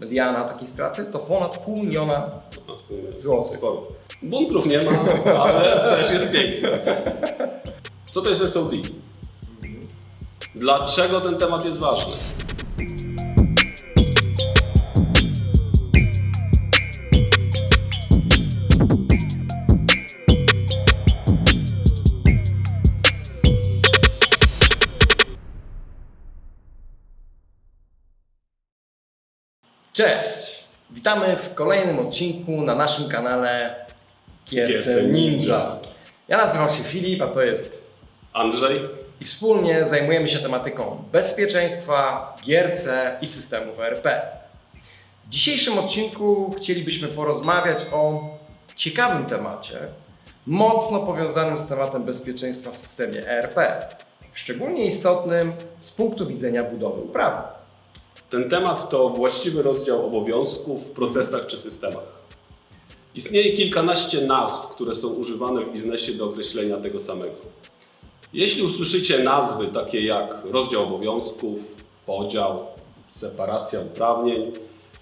mediana takiej straty to ponad pół miliona Złotych. Sporo. Bunkrów nie ma, ale też jest pięknie. Co to jest SOD? Dlaczego ten temat jest ważny? Cześć! Witamy w kolejnym odcinku na naszym kanale Kierce Ninja. Ja nazywam się Filip, a to jest Andrzej? i wspólnie zajmujemy się tematyką bezpieczeństwa, gierce i systemów ERP. W dzisiejszym odcinku chcielibyśmy porozmawiać o ciekawym temacie, mocno powiązanym z tematem bezpieczeństwa w systemie ERP, szczególnie istotnym z punktu widzenia budowy uprawy. Ten temat to właściwy rozdział obowiązków w procesach czy systemach. Istnieje kilkanaście nazw, które są używane w biznesie do określenia tego samego. Jeśli usłyszycie nazwy takie jak rozdział obowiązków, podział, separacja uprawnień,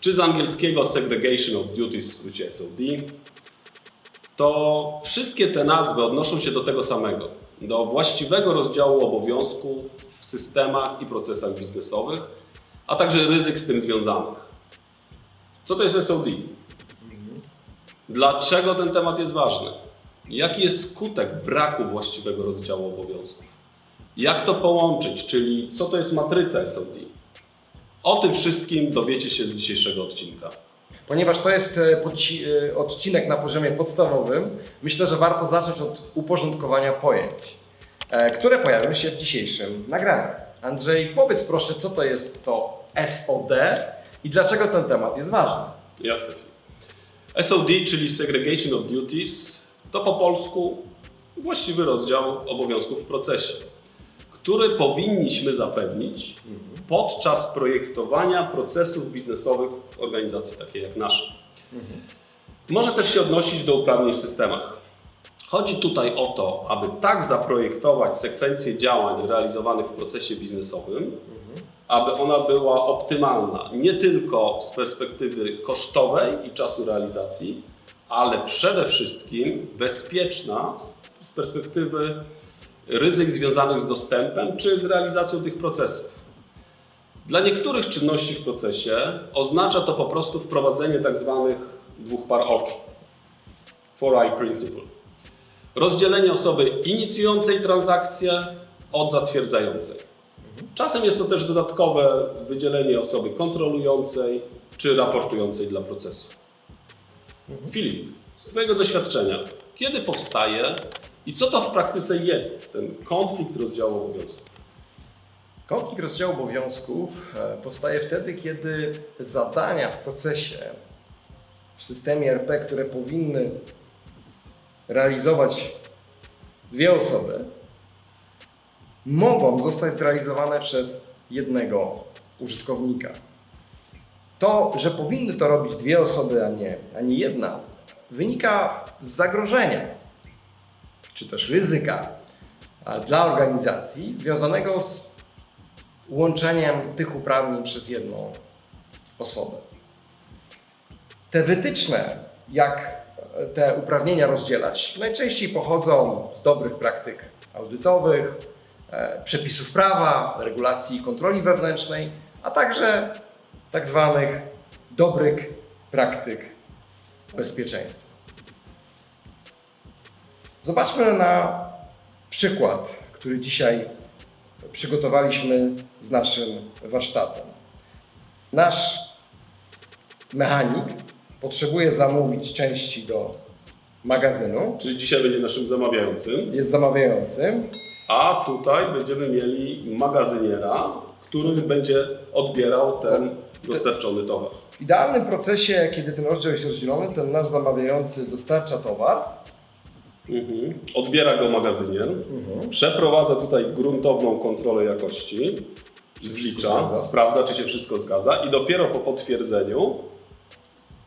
czy z angielskiego segregation of duties, w skrócie SOD, to wszystkie te nazwy odnoszą się do tego samego, do właściwego rozdziału obowiązków w systemach i procesach biznesowych, a także ryzyk z tym związanych. Co to jest SOD? Dlaczego ten temat jest ważny? Jaki jest skutek braku właściwego rozdziału obowiązków? Jak to połączyć, czyli co to jest matryca SOD? O tym wszystkim dowiecie się z dzisiejszego odcinka. Ponieważ to jest e, e, odcinek na poziomie podstawowym, myślę, że warto zacząć od uporządkowania pojęć, które pojawią się w dzisiejszym nagraniu. Andrzej, powiedz proszę, co to jest to SOD i dlaczego ten temat jest ważny. Jasne. SOD, czyli Segregation of Duties, to po polsku właściwy rozdział obowiązków w procesie, który powinniśmy zapewnić podczas projektowania procesów biznesowych w organizacji takiej jak nasza. Może też się odnosić do uprawnień w systemach. Chodzi tutaj o to, aby tak zaprojektować sekwencję działań realizowanych w procesie biznesowym, aby ona była optymalna nie tylko z perspektywy kosztowej i czasu realizacji, ale przede wszystkim bezpieczna z perspektywy ryzyk związanych z dostępem czy z realizacją tych procesów. Dla niektórych czynności w procesie oznacza to po prostu wprowadzenie tak zwanych dwóch par oczu. Four Eye Principle. Rozdzielenie osoby inicjującej transakcję od zatwierdzającej. Czasem jest to też dodatkowe wydzielenie osoby kontrolującej czy raportującej dla procesu. Filip, z Twojego doświadczenia, kiedy powstaje i co to w praktyce jest ten konflikt rozdziału obowiązków? Konflikt rozdziału obowiązków e, powstaje wtedy, kiedy zadania w procesie, w systemie RP, które powinny realizować dwie osoby, mogą zostać zrealizowane przez jednego użytkownika. To, że powinny to robić dwie osoby, a nie, a nie jedna, wynika z zagrożenia, czy też ryzyka dla organizacji związanego z łączeniem tych uprawnień przez jedną osobę. Te wytyczne, jak te uprawnienia rozdzielać, najczęściej pochodzą z dobrych praktyk audytowych, e, przepisów prawa, regulacji i kontroli wewnętrznej, a także tak zwanych dobrych praktyk bezpieczeństwa. Zobaczmy na przykład, który dzisiaj przygotowaliśmy z naszym warsztatem. Nasz mechanik potrzebuje zamówić części do magazynu, Czyli dzisiaj będzie naszym zamawiającym, jest zamawiającym, a tutaj będziemy mieli magazyniera, który będzie odbierał ten dostarczony towar. W idealnym procesie, kiedy ten rozdział jest rozdzielony, ten nasz zamawiający dostarcza towar, Mhm. Odbiera go magazynier, przeprowadza tutaj gruntowną kontrolę jakości, zlicza, sprawdza, czy się wszystko zgadza i dopiero po potwierdzeniu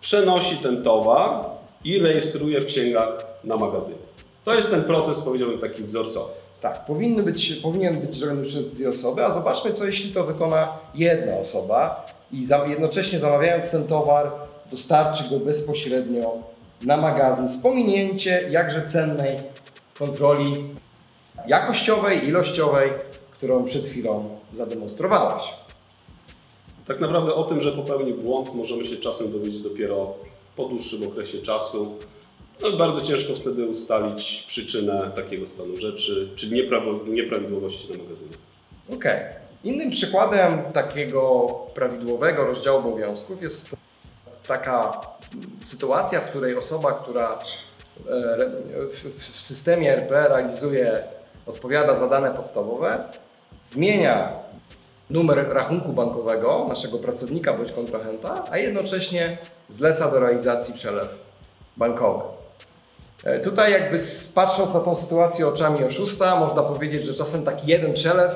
przenosi ten towar i rejestruje w księgach na magazynie. To jest ten proces, powiedziałbym, taki wzorcowy. tak, powinny być, powinien być zrobiony przez dwie osoby, a zobaczmy, co jeśli to wykona jedna osoba i za, jednocześnie zamawiając ten towar, dostarczy go bezpośrednio na magazyn z pominięcie jakże cennej kontroli jakościowej, ilościowej, którą przed chwilą zademonstrowałeś. Tak naprawdę o tym, że popełnił błąd, możemy się czasem dowiedzieć dopiero po dłuższym okresie czasu. No i bardzo ciężko wtedy ustalić przyczynę takiego stanu rzeczy, czy nieprawidłowości na magazynie. Okej. Innym przykładem takiego prawidłowego rozdziału obowiązków jest taka sytuacja, w której osoba, która e, w systemie RP realizuje, odpowiada za dane podstawowe, zmienia numer rachunku bankowego naszego pracownika bądź kontrahenta, a jednocześnie zleca do realizacji przelew bankowy. E, Tutaj jakby patrząc na tą sytuację oczami oszusta, można powiedzieć, że czasem taki jeden przelew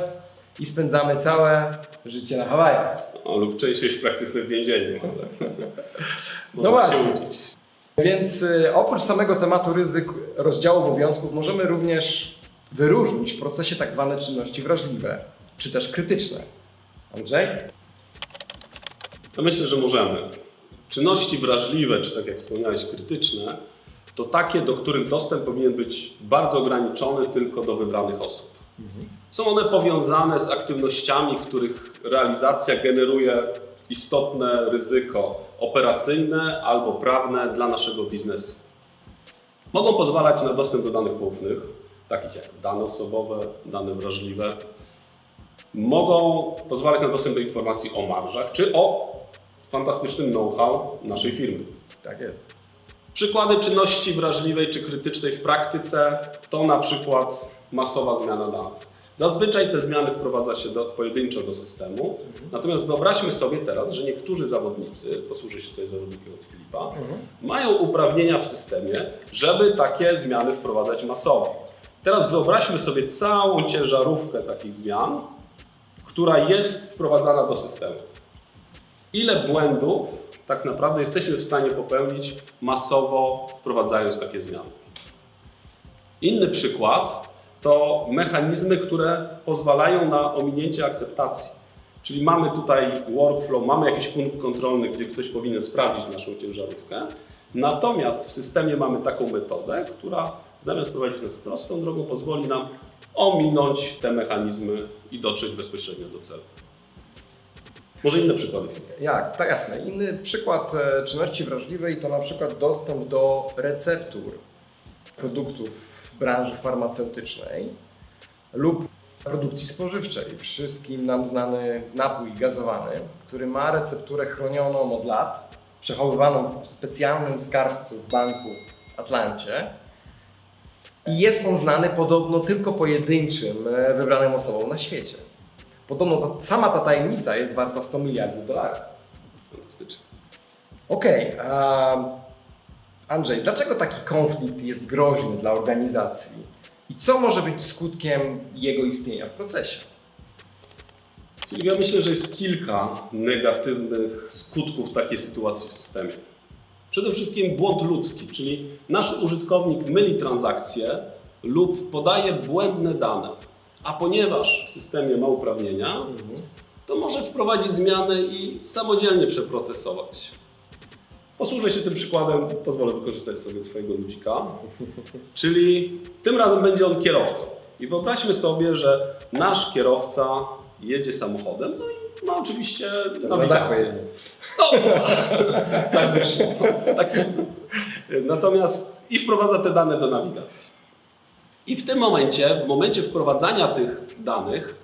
i spędzamy całe życie na Hawajach. O, lub częściej w praktyce w więzieniu. No właśnie. uczyć. Więc y, oprócz samego tematu ryzyk rozdziału obowiązków możemy również wyróżnić w procesie tak zwane czynności wrażliwe, czy też krytyczne. Andrzej? Ja myślę, że możemy. Czynności wrażliwe, czy tak jak wspomniałeś, krytyczne, to takie, do których dostęp powinien być bardzo ograniczony tylko do wybranych osób. Są one powiązane z aktywnościami, których realizacja generuje istotne ryzyko operacyjne albo prawne dla naszego biznesu. Mogą pozwalać na dostęp do danych poufnych, takich jak dane osobowe, dane wrażliwe. Mogą pozwalać na dostęp do informacji o marżach czy o fantastycznym know-how naszej firmy. Tak jest. Przykłady czynności wrażliwej czy krytycznej w praktyce to na przykład masowa zmiana danych. Zazwyczaj te zmiany wprowadza się do, pojedynczo do systemu, natomiast wyobraźmy sobie teraz, że niektórzy zawodnicy, posłużę się tutaj zawodnikiem od Filipa, mają uprawnienia w systemie, żeby takie zmiany wprowadzać masowo. Teraz wyobraźmy sobie całą ciężarówkę takich zmian, która jest wprowadzana do systemu ile błędów tak naprawdę jesteśmy w stanie popełnić masowo wprowadzając takie zmiany. Inny przykład to mechanizmy, które pozwalają na ominięcie akceptacji. Czyli mamy tutaj workflow, mamy jakiś punkt kontrolny, gdzie ktoś powinien sprawdzić naszą ciężarówkę. Natomiast w systemie mamy taką metodę, która zamiast prowadzić nas prostą drogą, pozwoli nam ominąć te mechanizmy i dotrzeć bezpośrednio do celu. Może inne przykłady. Jak? Tak jasne. Inny przykład e, czynności wrażliwej to na przykład dostęp do receptur produktów w branży farmaceutycznej lub produkcji spożywczej. Wszystkim nam znany napój gazowany, który ma recepturę chronioną od lat, przechowywaną w specjalnym skarbcu w banku w Atlancie. I jest on znany podobno tylko pojedynczym e, wybranym osobom na świecie. Podobno ta, sama ta tajemnica jest warta 100 miliardów dolarów. Fantastycznie. Okej, a Andrzej, dlaczego taki konflikt jest groźny dla organizacji i co może być skutkiem jego istnienia w procesie? Czyli ja myślę, że jest kilka negatywnych skutków takiej sytuacji w systemie. Przede wszystkim błąd ludzki, czyli nasz użytkownik myli transakcje lub podaje błędne dane. A ponieważ w systemie ma uprawnienia, to może wprowadzić zmiany i samodzielnie przeprocesować. Posłużę się tym przykładem, pozwolę wykorzystać sobie Twojego ludzika. Czyli tym razem będzie on kierowcą. I wyobraźmy sobie, że nasz kierowca jedzie samochodem, no i ma oczywiście Na dachu nawigację. jedzie. No, tak wyszło. Taki, natomiast i wprowadza te dane do nawigacji. I w tym momencie, w momencie wprowadzania tych danych,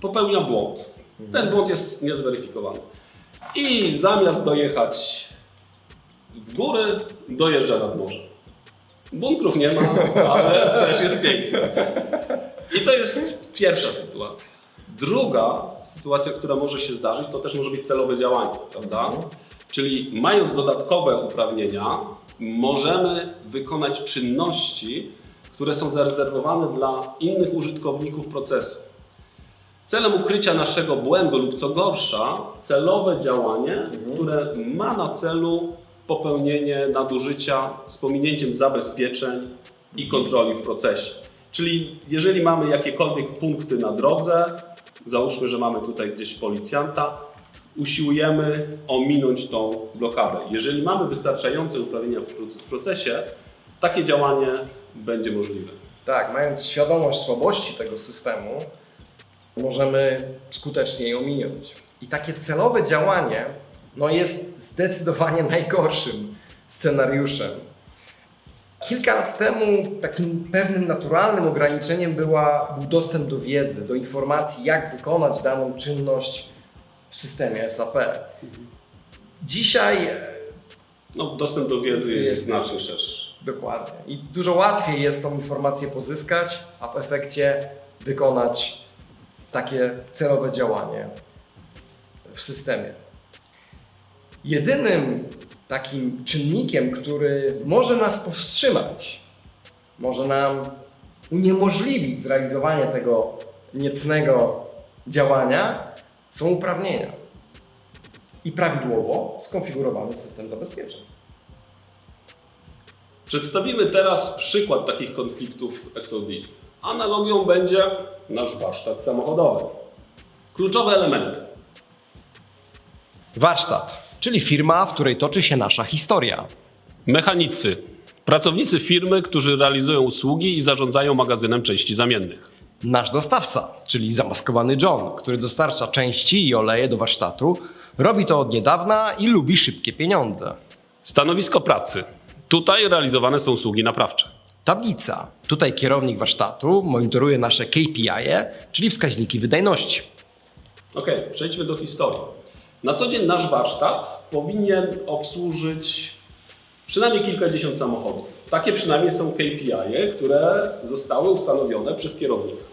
popełnia błąd. Ten błąd jest niezweryfikowany. I zamiast dojechać w góry, dojeżdża nad morze. Bunkrów nie ma, ale też jest pięknie. I to jest pierwsza sytuacja. Druga sytuacja, która może się zdarzyć, to też może być celowe działanie, prawda? Czyli mając dodatkowe uprawnienia, możemy wykonać czynności, które są zarezerwowane dla innych użytkowników procesu. Celem ukrycia naszego błędu lub co gorsza, celowe działanie, które ma na celu popełnienie nadużycia z pominięciem zabezpieczeń i kontroli w procesie. Czyli jeżeli mamy jakiekolwiek punkty na drodze, załóżmy, że mamy tutaj gdzieś policjanta, usiłujemy ominąć tą blokadę. Jeżeli mamy wystarczające uprawnienia w pro- w procesie, takie działanie będzie możliwe. Tak, mając świadomość słabości tego systemu, możemy skutecznie je ominąć. I takie celowe działanie no, jest zdecydowanie najgorszym scenariuszem. Kilka lat temu takim pewnym naturalnym ograniczeniem była, był dostęp do wiedzy, do informacji, jak wykonać daną czynność w systemie SAP. Dzisiaj e, No, dostęp do wiedzy jest, Jest. znacznie szerszy. Dokładnie. I dużo łatwiej jest tą informację pozyskać, a w efekcie wykonać takie celowe działanie w systemie. Jedynym takim czynnikiem, który może nas powstrzymać, może nam uniemożliwić zrealizowanie tego niecnego działania, są uprawnienia i prawidłowo skonfigurowany system zabezpieczeń. Przedstawimy teraz przykład takich konfliktów SOD. Analogią będzie nasz warsztat samochodowy. Kluczowe elementy. Warsztat, czyli firma, w której toczy się nasza historia. Mechanicy. Pracownicy firmy, którzy realizują usługi i zarządzają magazynem części zamiennych. Nasz dostawca, czyli zamaskowany John, który dostarcza części i oleje do warsztatu, robi to od niedawna i lubi szybkie pieniądze. Stanowisko pracy. Tutaj realizowane są usługi naprawcze. Tablica. Tutaj kierownik warsztatu monitoruje nasze KPI, -e, czyli wskaźniki wydajności. Ok, przejdźmy do historii. Na co dzień nasz warsztat powinien obsłużyć przynajmniej kilkadziesiąt samochodów. Takie przynajmniej są KPI, które zostały ustanowione przez kierownika.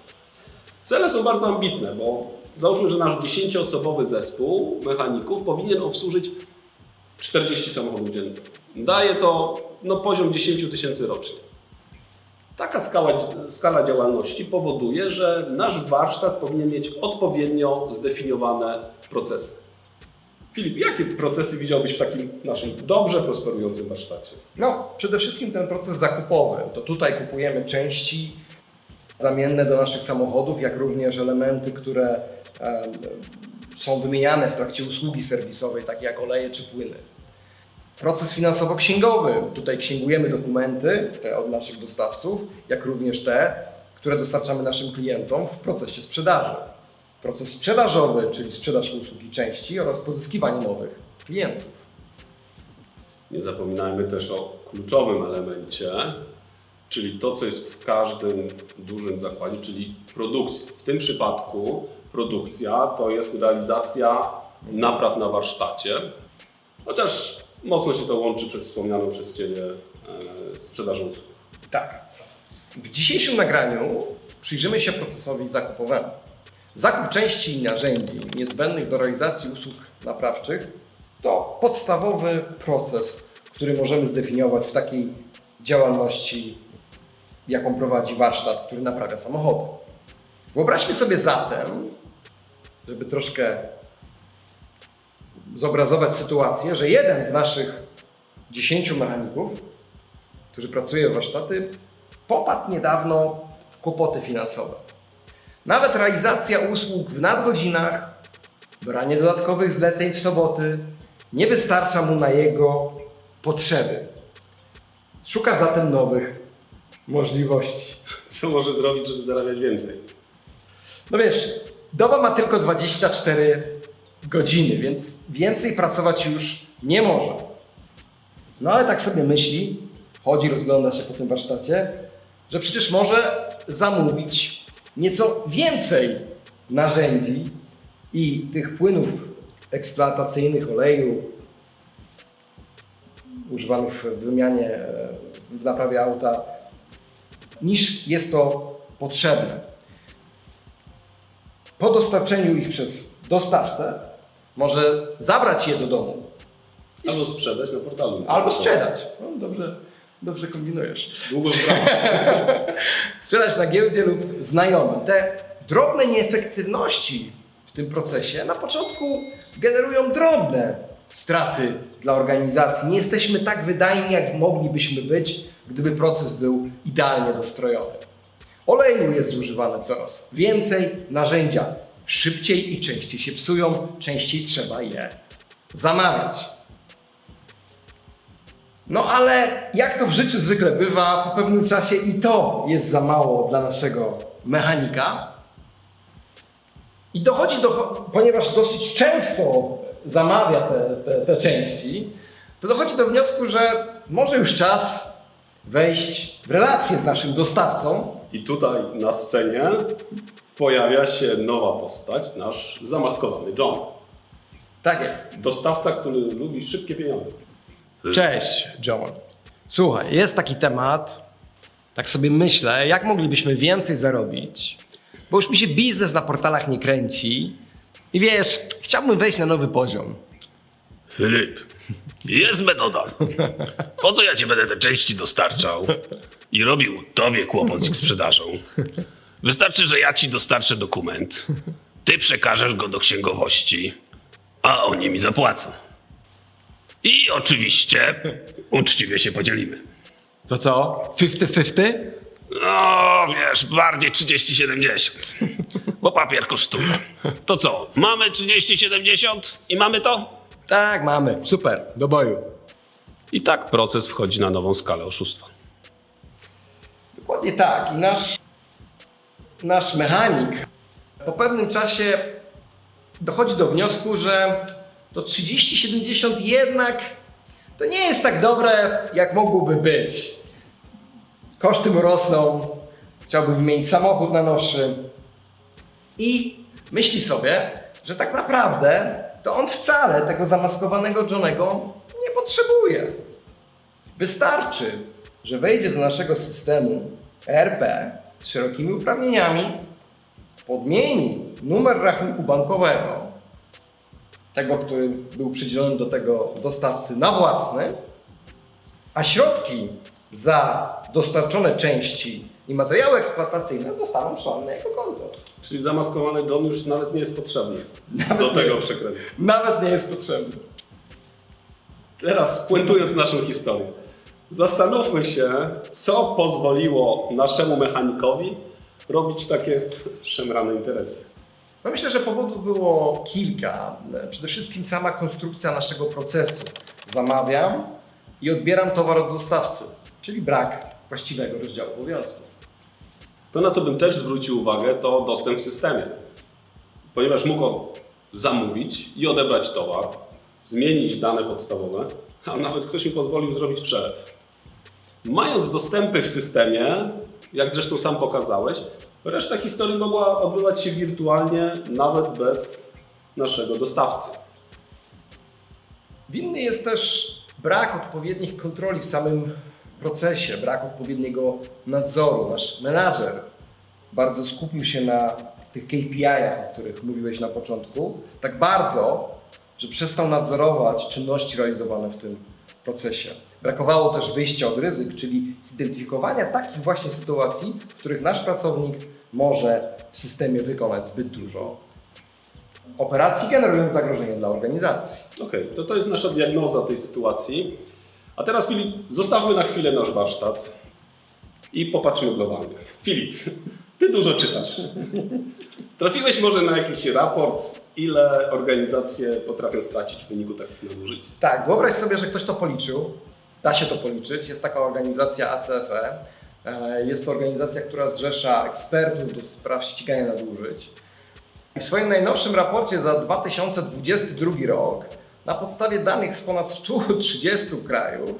Cele są bardzo ambitne, bo załóżmy, że nasz 10-osobowy zespół mechaników powinien obsłużyć 40 samochodów dziennie. Daje to no, poziom 10 000 tysięcy rocznie. Taka skala, skala działalności powoduje, że nasz warsztat powinien mieć odpowiednio zdefiniowane procesy. Filip, jakie procesy widziałbyś w takim naszym dobrze prosperującym warsztacie? No, przede wszystkim ten proces zakupowy. To tutaj kupujemy części zamienne do naszych samochodów, jak również elementy, które są wymieniane w trakcie usługi serwisowej, takie jak oleje czy płyny. Proces finansowo-księgowy. Tutaj księgujemy dokumenty od naszych dostawców, jak również te, które dostarczamy naszym klientom w procesie sprzedaży. Proces sprzedażowy, czyli sprzedaż usługi części oraz pozyskiwanie nowych klientów. Nie zapominajmy też o kluczowym elemencie, czyli to, co jest w każdym dużym zakładzie, czyli produkcja. W tym przypadku produkcja to jest realizacja napraw na warsztacie, chociaż mocno się to łączy przez wspomnianą przez Ciebie e, sprzedażą usług. Tak. W dzisiejszym nagraniu przyjrzymy się procesowi zakupowemu. Zakup części i narzędzi niezbędnych do realizacji usług naprawczych to podstawowy proces, który możemy zdefiniować w takiej działalności, jaką prowadzi warsztat, który naprawia samochody. Wyobraźmy sobie zatem, żeby troszkę zobrazować sytuację, że jeden z naszych 10 mechaników którzy pracuje w warsztaty, popadł niedawno w kłopoty finansowe. Nawet realizacja usług w nadgodzinach, branie dodatkowych zleceń w soboty nie wystarcza mu na jego potrzeby. Szuka zatem nowych możliwości. Co może zrobić, żeby zarabiać więcej? No wiesz, doba ma tylko 24 godziny, więc więcej pracować już nie może. No ale tak sobie myśli, chodzi, rozgląda się po tym warsztacie, że przecież może zamówić nieco więcej narzędzi i tych płynów eksploatacyjnych, oleju używanych w wymianie, w naprawie auta, niż jest to potrzebne. Po dostarczeniu ich przez dostawcę może zabrać je do domu Albo sprzedać na portalu. albo sprzedać. No, dobrze, dobrze kombinujesz. Długo. Sprzedać na giełdzie lub znajomym. Te drobne nieefektywności w tym procesie na początku generują drobne straty dla organizacji. Nie jesteśmy tak wydajni, jak moglibyśmy być, gdyby proces był idealnie dostrojony. Oleju jest zużywane coraz więcej, narzędzia szybciej i częściej się psują, częściej trzeba je zamawiać. No ale jak to w życiu zwykle bywa, po pewnym czasie i to jest za mało dla naszego mechanika. I dochodzi do, ponieważ dosyć często zamawia te, te, te części, to dochodzi do wniosku, że może już czas wejść w relację z naszym dostawcą. I tutaj na scenie pojawia się nowa postać, nasz zamaskowany John. Tak jest. Dostawca, który lubi szybkie pieniądze. Cześć, John. Słuchaj, jest taki temat, tak sobie myślę, jak moglibyśmy więcej zarobić, bo już mi się biznes na portalach nie kręci i wiesz, chciałbym wejść na nowy poziom. Filip, jest metoda. Po co ja ci będę te części dostarczał i robił tobie kłopot z ich sprzedażą? Wystarczy, że ja ci dostarczę dokument, ty przekażesz go do księgowości, a oni mi zapłacą. I oczywiście uczciwie się podzielimy. To co? 50-50? No, wiesz, bardziej 30-70. Bo papier kosztuje. To co, mamy 30-70 i mamy to? Tak, mamy. Super, do boju. I tak proces wchodzi na nową skalę oszustwa. Dokładnie tak. I nasz, nasz mechanik po pewnym czasie dochodzi do wniosku, że to 30-70 jednak to nie jest tak dobre, jak mogłoby być. Koszty mu rosną, chciałby wymienić samochód na nowszy i myśli sobie, że tak naprawdę to on wcale tego zamaskowanego Johnego nie potrzebuje. Wystarczy, że wejdzie do naszego systemu ERP z szerokimi uprawnieniami, podmieni numer rachunku bankowego, tego, który był przydzielony do tego dostawcy na własny, a środki za dostarczone części i materiały eksploatacyjne zostaną przesłane na jego konto. Czyli zamaskowany John już nawet nie jest potrzebny Nawet do tego przekredu. Nawet nie jest potrzebny. Teraz puentując naszą historię. Zastanówmy się, co pozwoliło naszemu mechanikowi robić takie szemrane interesy. No myślę, że powodów było kilka. Przede wszystkim sama konstrukcja naszego procesu. Zamawiam i odbieram towar od dostawcy, czyli brak właściwego rozdziału obowiązków. To, na co bym też zwrócił uwagę, to dostęp w systemie. Ponieważ mógł zamówić i odebrać towar, zmienić dane podstawowe, a nawet ktoś mi pozwolił zrobić przelew. Mając dostępy w systemie, jak zresztą sam pokazałeś, reszta historii mogła odbywać się wirtualnie, nawet bez naszego dostawcy. Winny jest też brak odpowiednich kontroli w samym procesie, brak odpowiedniego nadzoru. Nasz menadżer bardzo skupił się na tych KPI-ach, o których mówiłeś na początku, tak bardzo, że przestał nadzorować czynności realizowane w tym procesie. Brakowało też wyjścia od ryzyk, czyli zidentyfikowania takich właśnie sytuacji, w których nasz pracownik może w systemie wykonać zbyt dużo operacji, generując zagrożenie dla organizacji. Okej, to to jest nasza diagnoza tej sytuacji. A teraz Filip, zostawmy na chwilę nasz warsztat i popatrzmy globalnie. Filip, ty dużo czytasz. Trafiłeś może na jakiś raport, ile organizacje potrafią stracić w wyniku takich nadużyć? Tak, wyobraź sobie, że ktoś to policzył. Da się to policzyć. Jest taka organizacja ACFE. E, Jest to organizacja, która zrzesza ekspertów do spraw ścigania nadużyć. I w swoim najnowszym raporcie za 2022 rok, na podstawie danych z ponad 130 krajów,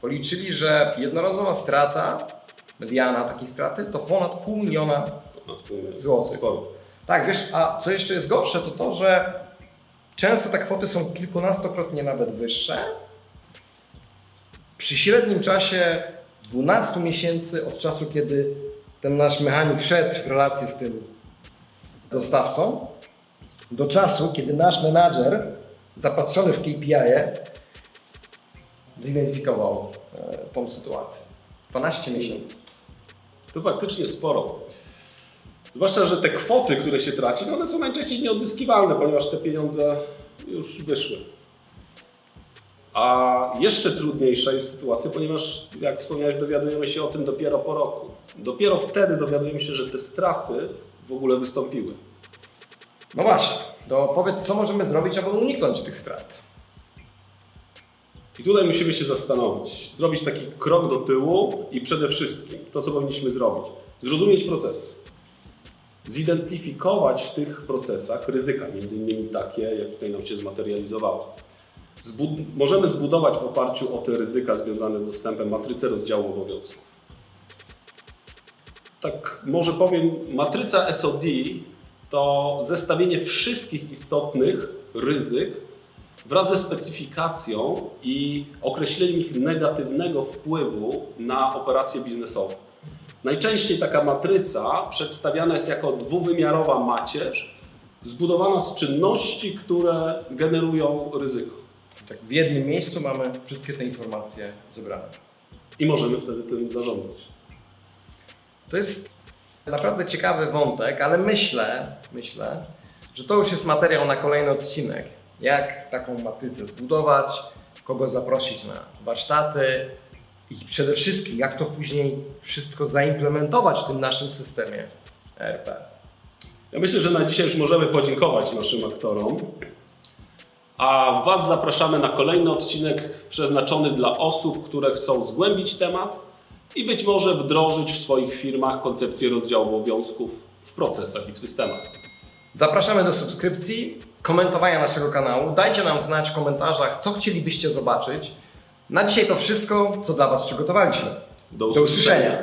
policzyli, że jednorazowa strata, mediana takiej straty, to ponad pół miliona Złotych. Sporo. Tak, wiesz, a co jeszcze jest gorsze, to to, że często te kwoty są kilkunastokrotnie nawet wyższe. Przy średnim czasie 12 miesięcy od czasu, kiedy ten nasz mechanik wszedł w relację z tym dostawcą, do czasu, kiedy nasz menadżer zapatrzony w zidentyfikował e, tą sytuację. 12 miesięcy. To faktycznie sporo. Zwłaszcza, że te kwoty, które się traci, no one są najczęściej nieodzyskiwalne, ponieważ te pieniądze już wyszły. A jeszcze trudniejsza jest sytuacja, ponieważ, jak wspomniałeś, dowiadujemy się o tym dopiero po roku. Dopiero wtedy dowiadujemy się, że te straty w ogóle wystąpiły. No właśnie, to powiedz, co możemy zrobić, aby uniknąć tych strat? I tutaj musimy się zastanowić, zrobić taki krok do tyłu i przede wszystkim to, co powinniśmy zrobić, zrozumieć procesy. Zidentyfikować w tych procesach ryzyka, między innymi takie, jak tutaj nam się zmaterializowało. Zbud- możemy zbudować w oparciu o te ryzyka związane z dostępem matrycę rozdziału obowiązków. Tak może powiem, matryca SOD to zestawienie wszystkich istotnych ryzyk wraz ze specyfikacją i określeniem ich negatywnego wpływu na operacje biznesowe. Najczęściej taka matryca przedstawiana jest jako dwuwymiarowa macierz zbudowana z czynności, które generują ryzyko. Tak w jednym miejscu mamy wszystkie te informacje zebrane. I możemy wtedy tym zarządzać. To jest naprawdę ciekawy wątek, ale myślę, myślę, że to już jest materiał na kolejny odcinek. Jak taką matrycę zbudować, kogo zaprosić na warsztaty i przede wszystkim jak to później wszystko zaimplementować w tym naszym systemie ERP. Ja myślę, że na dzisiaj już możemy podziękować naszym aktorom. A Was zapraszamy na kolejny odcinek przeznaczony dla osób, które chcą zgłębić temat i być może wdrożyć w swoich firmach koncepcję rozdziału obowiązków w procesach i w systemach. Zapraszamy do subskrypcji, komentowania naszego kanału. Dajcie nam znać w komentarzach, co chcielibyście zobaczyć. Na dzisiaj to wszystko, co dla Was przygotowaliśmy. Do Do usłyszenia.